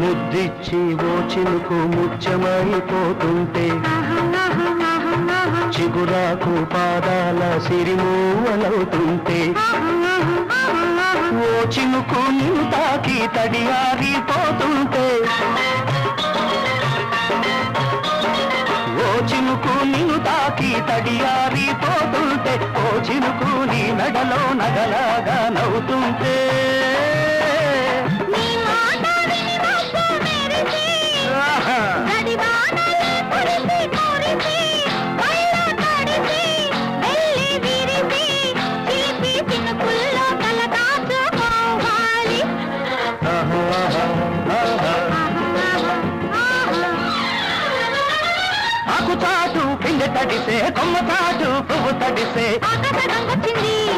ముద్దిచ్చి ఓ చినుకు ముచ్చమైపోతుంటే చిగురాకు పాదాల సిరిమూవలవుతుంటే ఓ చినుకు నిన్ను తాకి తడియారిపోతుంటే ఓ చినుకు నిన్ను తాకి తడియారిపోతుంటే ఓ చినుకు నీ మెడలో నగలాగా నవ్వుతుంటే చాటు పిండి తడిసే కొమ్మ చాటు పువ్వు తడిసే. ఆకాశ గంగొచ్చింది అందాల